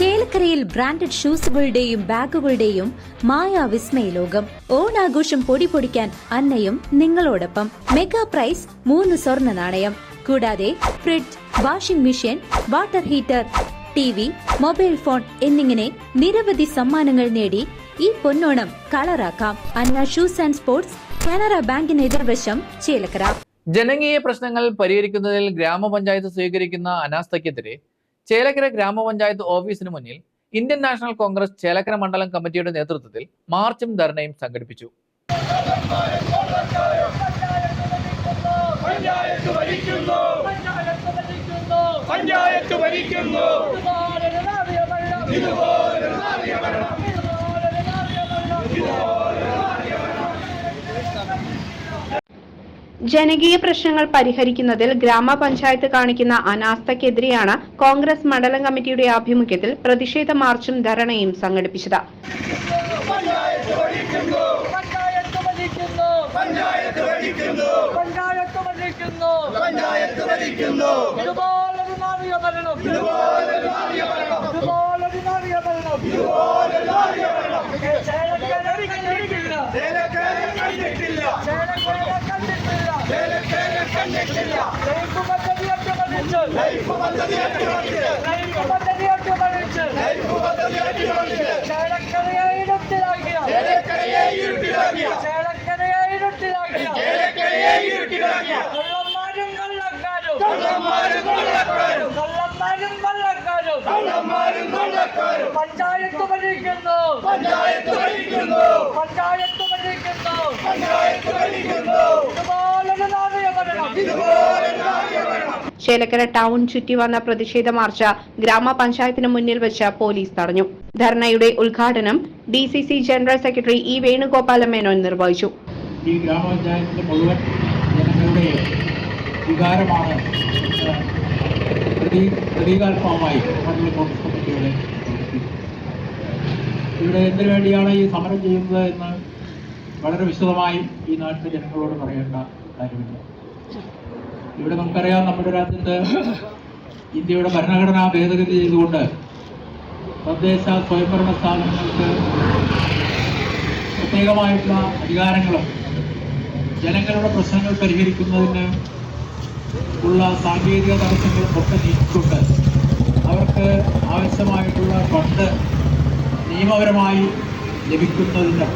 ചേലക്കരയിൽ ബ്രാൻഡഡ് ഷൂസുകളുടെയും ബാഗുകളുടെയും മായാ വിസ്മയ ലോകം ഓണാഘോഷം പൊടി പൊടിക്കാൻ അന്നയും നിങ്ങളോടൊപ്പം. മെഗാ പ്രൈസ് മൂന്ന് സ്വർണ നാണയം. കൂടാതെ fridge washing machine water heater T V mobile phone എന്നിങ്ങനെ നിരവധി സമ്മാനങ്ങൾ നേടി ഈ പൊന്നോണം കളറാക്കാം. Anna shoes and sports Canara ബാങ്കിന് എതിർവശം ചേലക്കര. ജനകീയ പ്രശ്നങ്ങൾ പരിഹരിക്കുന്നതിൽ ഗ്രാമപഞ്ചായത്ത് സ്വീകരിക്കുന്ന അനാസ്ഥയ്ക്കെതിരെ ചേലക്കര ഗ്രാമപഞ്ചായത്ത് ഓഫീസിന് മുന്നിൽ ഇന്ത്യൻ നാഷണൽ കോൺഗ്രസ് ചേലക്കര മണ്ഡലം കമ്മിറ്റിയുടെ നേതൃത്വത്തിൽ മാർച്ചും ധർണയും സംഘടിപ്പിച്ചു. പഞ്ചായത്ത് ഭരിക്കുന്നു പഞ്ചായത്ത് ഭരിക്കുന്നു ഇതുപോലെ നാറിയ ഭരണം ജനകീയ പ്രശ്നങ്ങൾ പരിഹരിക്കുന്നതിൽ ഗ്രാമപഞ്ചായത്ത് കാണിക്കുന്ന അനാസ്ഥക്കെതിരെയാണ് കോൺഗ്രസ് മണ്ഡലം കമ്മിറ്റിയുടെ ആഭിമുഖ്യത്തിൽ പ്രതിഷേധ മാർച്ചും ധരണയും സംഘടിപ്പിച്ചത്. ഇതുപോലൊരു ഭരണം. ഭരണം. ഇതുപോലൊരു ഭരണം ഇതുപോലെ നാറിയ ഭരണം ചേലക്കര കണ്ടിട്ടില്ല ചേലക്കരെ കണ്ടിട്ടില്ല ചേലക്കര കണ്ടിട്ടില്ല ചേലക്കരെ കണ്ടിട്ടില്ല ലൈഫ് പദ്ധതി അട്ടിമറിച്ച് ലൈഫ് പദ്ധതി അട്ടിമറിച്ച് ലൈഫ് പദ്ധതി അട്ടിമറിച്ച് ലൈഫ് പദ്ധതി അട്ടിമറിച്ച് ചേലക്കരയെ ഇരുട്ടിലാക്കിയ ചേലക്കരയെ ഇരുട്ടിലാക്കിയ ചേലക്കരയെ ഇരുട്ടിലാക്കിയ ചേലക്കരയെ ഇരുട്ടിലാക്കിയ കള്ളന്മാരും കള്ളക്കാരും. കള്ളന്മാരും കള്ളക്കാരും. കള്ളന്മാരും കള്ളക്കാരും കള്ളന്മാരും കൊള്ളക്കാരും പഞ്ചായത്ത് ഭരിക്കുന്നു പഞ്ചായത്ത് ഭരിക്കുന്നു പഞ്ചായത്ത് ഭരിക്കുന്നു പഞ്ചായത്ത് ഭരിക്കുന്നു ഇതുപോലൊരു നാറിയ ഭരണം ഇതുപോലെ നാറിയ ഭരണം ചേലക്കര ടൗൺ ചുറ്റി വന്ന പ്രതിഷേധ മാർച്ച് ഗ്രാമപഞ്ചായത്തിന് മുന്നിൽ വെച്ച് പോലീസ് തടഞ്ഞു ധർണയുടെ ഉദ്ഘാടനം D C C general secretary E Venugopala Menon നിർവഹിച്ചു ഈ ഗ്രാമപഞ്ചായത്തിന്റെ മുഴുവൻ ജനങ്ങളുടെ വികാരമാണ് പ്രതി പ്രതീകാത്മകമായി. ഇവിടെ എന്തിനു വേണ്ടിയാണ് ഈ സമരം ചെയ്യുന്നത് എന്ന് വളരെ വിശദമായി ഈ നാട്ടിലെ ജനങ്ങളോട് പറയേണ്ട കാര്യമില്ല ഇവിടെ നമുക്കറിയാം നമ്മുടെ രാജ്യത്ത് ഇന്ത്യയുടെ ഭരണഘടനാ ഭേദഗതി ചെയ്തുകൊണ്ട് തദ്ദേശ സ്വയംഭരണ സ്ഥാപനങ്ങൾക്ക് പ്രത്യേകമായിട്ടുള്ള അധികാരങ്ങളും ജനങ്ങളുടെ പ്രശ്നങ്ങൾ പരിഹരിക്കുന്നതിന് ഉള്ള സാങ്കേതിക തടസ്സങ്ങളും ഒക്കെ നീക്കിക്കൊണ്ട് അവർക്ക് ആവശ്യമായിട്ടുള്ള ഫണ്ട് നിയമപരമായി ലഭിക്കുന്നതിന്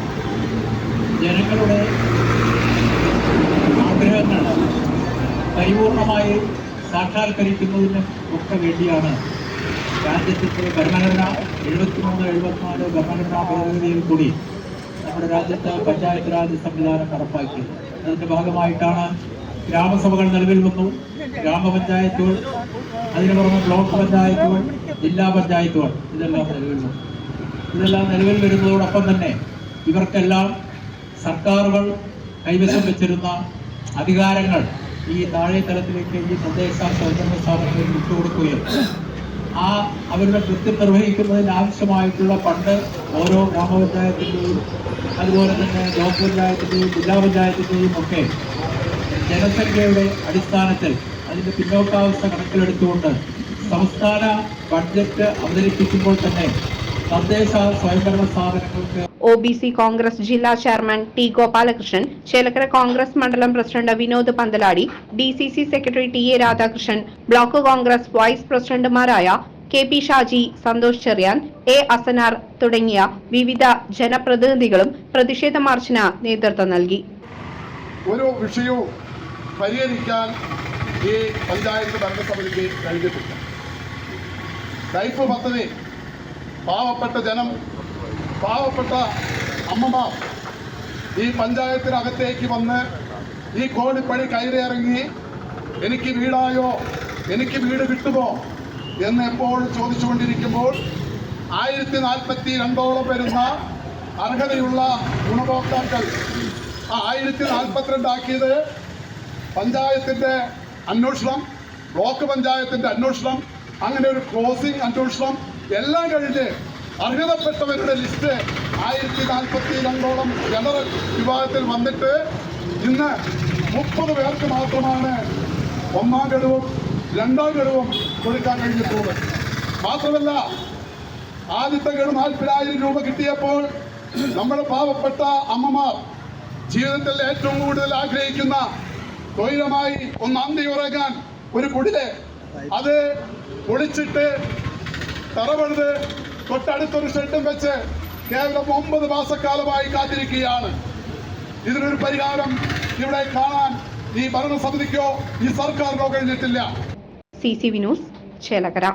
ജനങ്ങളുടെ ആഗ്രഹങ്ങൾ പരിപൂർണമായി സാക്ഷാത്കരിക്കുന്നതിന് ഒക്കെ വേണ്ടിയാണ് രാജ്യത്തിന്റെ ഭരണഘടന എഴുപത്തിമൂന്ന് എഴുപത്തിനാല് ഭരണഘടനാ ഭേദഗതിയിൽ കൂടി നമ്മുടെ രാജ്യത്ത് പഞ്ചായത്ത് രാജ് സംവിധാനം നടപ്പാക്കിയത്. അതിന്റെ ഭാഗമായിട്ടാണ് ഗ്രാമസഭകൾ നിലവിൽ വന്നു. ഗ്രാമപഞ്ചായത്തുകൾ അതിന് പുറമെ ബ്ലോക്ക് പഞ്ചായത്തുകൾ ജില്ലാ പഞ്ചായത്തുകൾ ഇതെല്ലാം നിലവിൽ വന്നു. ഇതെല്ലാം നിലവിൽ വരുന്നതോടൊപ്പം തന്നെ ഇവർക്കെല്ലാം സർക്കാരുകൾ കൈവശം വെച്ചിരുന്ന അധികാരങ്ങൾ ഈ താഴെ തലത്തിലേക്ക് ഈ തദ്ദേശ സ്വയംഭരണ സ്ഥാപനങ്ങളിൽ വിട്ടുകൊടുക്കുകയും ആ അവരുടെ കൃത്യം നിർവഹിക്കുന്നതിന് ആവശ്യമായിട്ടുള്ള ഫണ്ട് ഓരോ ഗ്രാമപഞ്ചായത്തിന്റെയും അതുപോലെ തന്നെ ബ്ലോക്ക് പഞ്ചായത്തിന്റെയും ജില്ലാ പഞ്ചായത്തിന്റെയും ഒക്കെ ജനസംഖ്യയുടെ അടിസ്ഥാനത്തിൽ അതിന്റെ പിന്നോക്കാവസ്ഥ കണക്കിലെടുത്തുകൊണ്ട് സംസ്ഥാന ബഡ്ജറ്റ് അവതരിപ്പിക്കുമ്പോൾ തന്നെ തദ്ദേശ സ്വയംഭരണ സ്ഥാപനങ്ങൾക്ക് ഒ ബി സി കോൺഗ്രസ് ജില്ലാ chairman T Gopalakrishnan Chelakkara Congress മണ്ഡലം president Vinod Panthaladi D C C secretary T A Radhakrishnan block Congress vice പ്രസിഡന്റുമാരായ K P Shaji Santhosh Cheriyan A Asanar തുടങ്ങിയ വിവിധ ജനപ്രതിനിധികളും പ്രതിഷേധ മാർച്ചിന് നേതൃത്വം നൽകി. ഒരു വിഷയവും പരിഹരിക്കാൻ ഈ പഞ്ചായത്ത് ഭരണസമിതിക്ക് കഴിഞ്ഞിട്ടില്ല. ലൈഫ് പദ്ധതി പാവപ്പെട്ട ജനം പാവപ്പെട്ട അമ്മമാർ ഈ പഞ്ചായത്തിനകത്തേക്ക് വന്ന് ഈ കോടിപ്പടി കയറിയിറങ്ങി എനിക്ക് വീടായോ? എനിക്ക് വീട് കിട്ടുമോ? എന്ന് എപ്പോഴും ചോദിച്ചുകൊണ്ടിരിക്കുമ്പോൾ ആയിരത്തി നാൽപ്പത്തി രണ്ടോളം വരുന്ന അർഹതയുള്ള ഗുണഭോക്താക്കൾ ആ ആയിരത്തി നാൽപ്പത്തിരണ്ടാക്കിയത് പഞ്ചായത്തിന്റെ അന്വേഷണം ബ്ലോക്ക് പഞ്ചായത്തിന്റെ അന്വേഷണം അങ്ങനെ ഒരു ക്ലോസിംഗ് അന്വേഷണം എല്ലാം കഴിഞ്ഞ് അർഹതപ്പെട്ടവരുടെ ലിസ്റ്റ് ആയിരത്തി നാൽപ്പത്തി രണ്ടോളം ജനറൽ വിഭാഗത്തിൽ വന്നിട്ട് ഇന്ന് മുപ്പത് പേർക്ക് മാത്രമാണ് ഒന്നാം ഗഡുവും രണ്ടാം ഗഡുവും കൊടുക്കാൻ കഴിഞ്ഞിട്ടുള്ളത്. മാത്രമല്ല ആദ്യത്തെ ഗഡു നാൽപ്പതിനായിരം രൂപ കിട്ടിയപ്പോൾ നമ്മുടെ പാവപ്പെട്ട അമ്മമാർ ജീവിതത്തിൽ ഏറ്റവും കൂടുതൽ ആഗ്രഹിക്കുന്ന തൊഴിലമായി ഒന്ന് അന്തി ഉറങ്ങാൻ ഒരു കുടിൽ. അത് പൊളിച്ചിട്ട് തറപഴുത് തൊട്ടടുത്തൊരു ഷെഡും വെച്ച് കേവലം ഒമ്പത് മാസക്കാലമായി കാത്തിരിക്കുകയാണ്. ഇതിനൊരു പരിഹാരം ഇവിടെ കാണാൻ ഈ ഭരണസമിതിക്കോ ഈ സർക്കാരിനോ കഴിഞ്ഞിട്ടില്ല. C C V news Chelakkara.